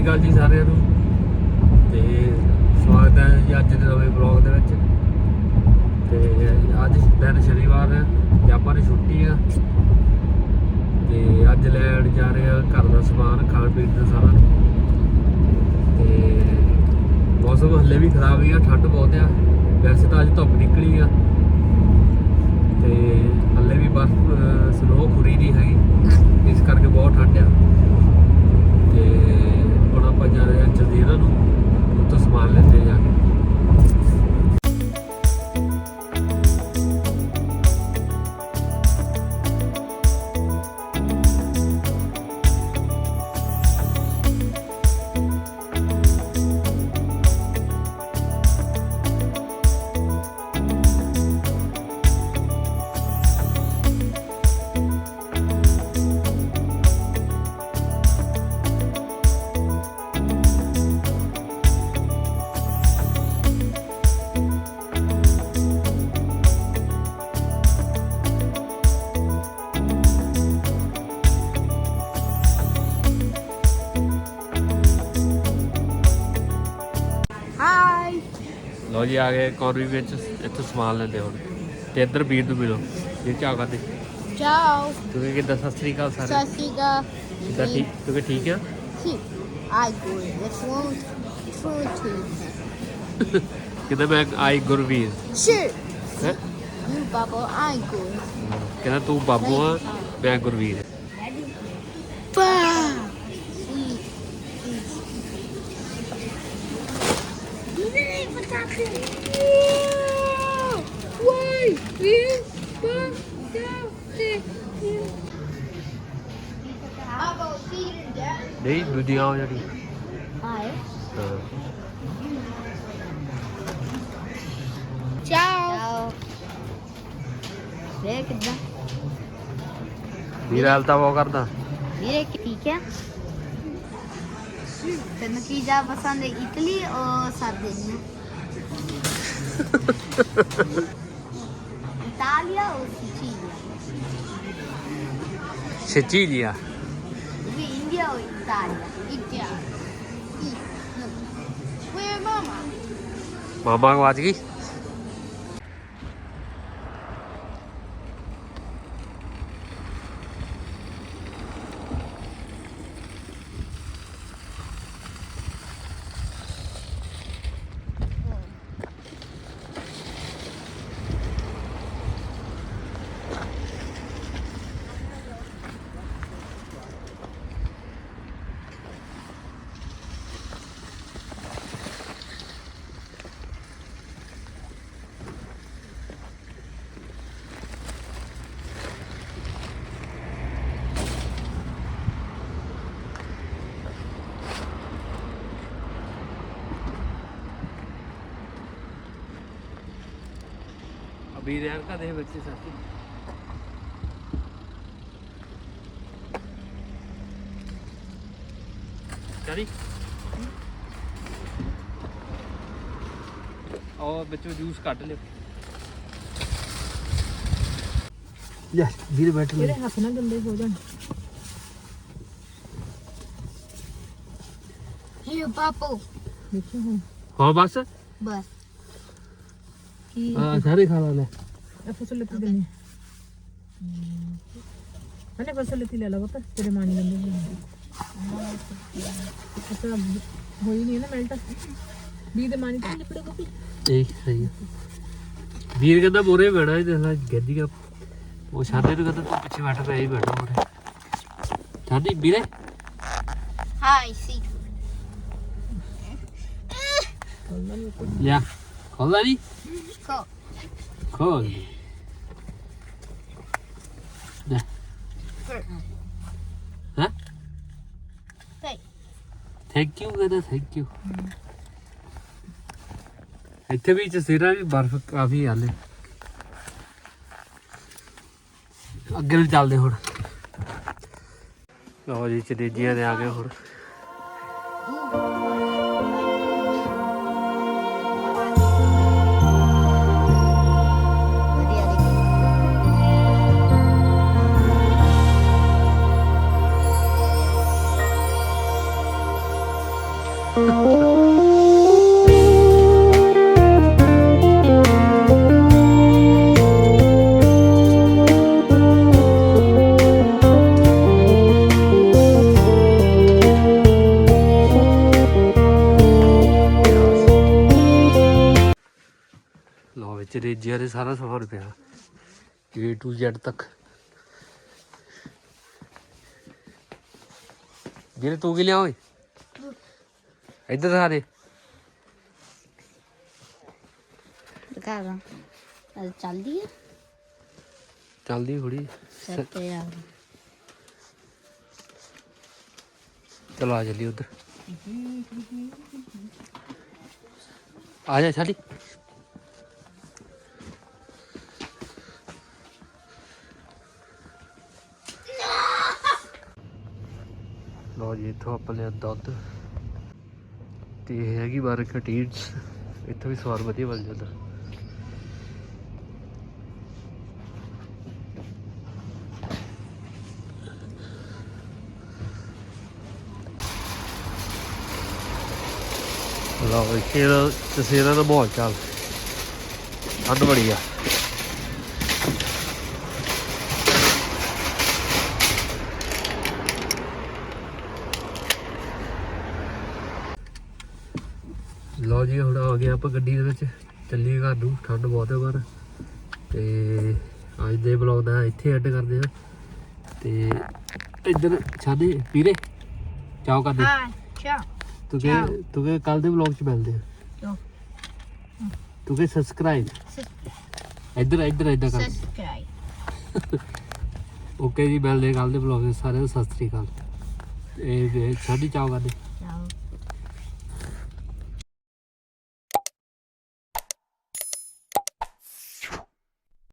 ਸ਼੍ਰੀ ਅਕਾਲ ਜੀ ਸਾਰਿਆਂ ਨੂੰ। ਤੇ ਸਵਾਗਤ ਹੈ ਜੀ ਅੱਜ ਦੇ ਨਵੇਂ ਬਲੌਗ ਦੇ ਵਿੱਚ। ਤੇ ਅੱਜ ਦਿਨ ਸ਼ਨੀਵਾਰ ਹੈ, ਤੇ ਆਪਾਂ ਦੀ ਛੁੱਟੀ ਆ। ਤੇ ਅੱਜ ਲੈਣ ਜਾ ਰਹੇ ਆ ਘਰ ਦਾ ਸਮਾਨ, ਖਾਣ ਪੀਣ ਦਾ ਸਾਰਾ। ਤੇ ਮੌਸਮ ਹੱਲੇ ਵੀ ਖਰਾਬ ਹੀ ਆ, ਠੰਡ ਬਹੁਤ ਆ। ਵੈਸੇ ਤਾਂ ਅੱਜ ਧੁੱਪ ਨਿਕਲੀ ਆ। ਤੇ ਹੱਲੇ ਵੀ ਬਰਫ਼ ਸਨੋ ਖੁਰੀ ਨਹੀਂ ਹੈਗੀ। ਇਸ ਕਰਕੇ ਬਹੁਤ ਠੰਡ ਆ। ਤੇ ਹੁਣ ਆਪਾਂ ਜਾ ਰਹੇ ਹਾਂ ਜਜ਼ੀਰਾ ਨੂੰ ਉੱਥੋਂ ਸਮਾਨ ਲੈਂਦੇ ਜਾ ਲੋ ਜੀ ਆ ਗਏ ਕੌਰੀ ਵਿੱਚ ਇੱਥੋਂ ਸਮਾਨ ਲੈਂਦੇ ਹੁਣ। ਤੇ ਇੱਧਰ ਵੀਰ ਨੂੰ ਮਿਲੋ ਇਹ ਚਾਹ ਕਰਦੇ ਚਾਓ ਤੁਸੀਂ ਕਿੱਦਾਂ? ਸਤਿ ਸ੍ਰੀ ਅਕਾਲ ਸਾਰੇ। ਸਸਿਗਾ ਕਿੱਦਾਂ ਠੀਕ? ਤੁਸੀਂ ਠੀਕ ਆ? See I go let's won't to ਕਿੱਦਾਂ ਮੈਂ ਆਈ ਗੁਰਵੀਰ ਸ਼ੀ ਹੈ? ਯੂ ਬਾਬਾ ਆਈ ਗੋ ਕਹਿੰਦਾ ਤੂੰ ਬਾਬੂ ਆ ਮੈਂ ਗੁਰਵੀਰ ਨਹੀਂ ਦੂਜੀਆਂ ਆ ਜਿਹੜੀ Hi. ਹਾਂ Ciao. Vedi che da? ਵੀਰ ਹਾਲ ਤਾਂ ਉਹ ਕਰਦਾ Dire che ਠੀਕ ਹੈ ਤੈਨੂੰ ਕੀ ਜਾ ਪਸੰਦ ਹੈ ਇਟਲੀ ਔਰ ਸਰਦੀਆਂ Italia o Sicilia? Sicilia. India o Italia? India. Where mama? Mama, what is it? ਅਭੀ ਰਹਿਣ ਕਾ ਦੇ ਬੱਚੇ ਸਾਥੀ। ਚਲੀ। ਉਹ ਬੱਚੋ ਜੂਸ ਕੱਢ ਲਿਓ। ਯਾਰ ਵੀਰ ਬੈਠ ਲੈ ਹੱਥ ਨਾ ਗੰਦੇ ਹੋ ਜਾਣ। Here, Papo. ਦੇਖਿਓ ਹੁਣ। ਹਾਂ ਬਸ। Bus. ਕੀ ਆ। ਸਾਰੇ ਖਾ ਲੈ ਇਹ ਫਸਲ ਲੱਤੀ ਦੇਣੀ। ਹਨੇ ਫਸਲ ਲੱਤੀ ਲੈ ਲਾ ਬਤਾ ਤੇਰੇ ਮਾਣੀ ਗੰਦੇ ਹੋ ਜਾਂਦੇ ਅੱਛਾ ਹੋਈ ਨਹੀਂ ਨਾ ਮੈਲਟ। ਵੀ ਦੇ ਮਾਣੀ ਤੇ ਲਿਪੜੇ ਕੋਪੀ ਇਹ ਸਹੀ। ਵੀਰ ਕਹਿੰਦਾ ਮੋਰੇ ਬੈਣਾ ਇਹ ਦੇਖ ਲੈ ਗੱਦੀ ਦਾ ਉਹ ਛਾਦੇ ਨੂੰ ਕਹਿੰਦਾ ਤੂੰ ਪਿੱਛੇ ਬੈਠ ਪਿਆ ਹੀ ਬੈਠਾ ਮੋਰੇ ਛਾਦੀ ਵੀਰੇ? Hi, see. ਲਿਆ। ਖੋਲਦਾ ਨਹੀਂ Go. ਖੋਲ ਲੈ ਹਾਂ Hey. ਥੈਂਕ ਯੂ ਕਹਿੰਦਾ ਥੈਂਕ ਯੂ ਇੱਥੇ ਵੀ ਜਸੀਰਾ ਵੀ ਬਰਫ਼ ਕਾਫੀ ਹਾਲੇ ਅੱਗੇ ਨੂੰ ਚੱਲਦੇ ਹੁਣ ਲਓ ਜੀ ਚਨੇਜੀਆਂ ਦੇ ਆ ਗਏ ਹੁਣ ਜੀਜੇ ਦੇ ਸਾਰਾ ਸਫ਼ਰ ਪਿਆ। A to Z ਤੱਕ। ਜਿਹੜੇ ਤੂੰ ਕੀ ਲਿਆ ਓਏ ਇੱਧਰ ਦੇ। ਦਿਖਾ ਦਾਂ। ਅੱਜ ਚੱਲਦੀ ਹੈ ਚੱਲਦੀ ਥੋੜੀ ਸਿਰ ਤੇ ਆ। ਚਲੋ ਆ ਚੱਲੀ ਉਧਰ। ਆ ਜਾ ਛਾਲੀ ਇੱਥੋਂ ਆਪਾਂ ਲਿਆ ਦੁੱਧ। ਤੇ ਇਹ ਹੈਗੀ ਬਾਰ ਕਟੀਟਸ ਇੱਥੋਂ ਵੀ ਸਵਾਰ ਵਧੀਆ ਮਿਲ ਜਾਂਦਾ। ਲਓ ਇੱਥੇ ਦਾ ਦਾ ਮਾਹੌਲ ਚਾਲ। ਠੰਡ ਬੜੀ ਆ। ਲਓ ਜੀ ਹੁਣ ਆ ਗਏ ਆਪਾਂ ਗੱਡੀ ਦੇ ਵਿੱਚ। ਚੱਲੀਏ ਘਰ ਨੂੰ ਠੰਡ ਬਹੁਤ ਹੈ ਬਾਹਰ। ਤੇ ਅੱਜ ਦੇ ਬਲੌਗ ਦਾ ਇੱਥੇ ਐਡ ਕਰਦੇ ਆ ਤੇ ਇੱਧਰ ਛਾਦੇ ਪੀਰੇ ਚਾਓ ਕਰਦੇ। ਹਾਂ ਚਾ ਤੂੰ ਕਿ ਤੂੰ ਕਿ ਕੱਲ ਦੇ ਵਲੌਗ ਚ ਮਿਲਦੇ ਆ ਚਲੋ। ਤੂੰ ਕਿ ਸਬਸਕ੍ਰਾਈਬ ਇੱਧਰ ਇੱਧਰ ਇੱਧਰ ਕਰ। ਸਬਸਕ੍ਰਾਈਬ ਓਕੇ ਜੀ ਮਿਲਦੇ ਕੱਲ ਦੇ ਵਲੌਗ ਨੂੰ ਸਤਿ ਸ੍ਰੀ ਅਕਾਲ। ਇਹ ਸਾਡੀ ਚਾਓ ਕਰਦੇ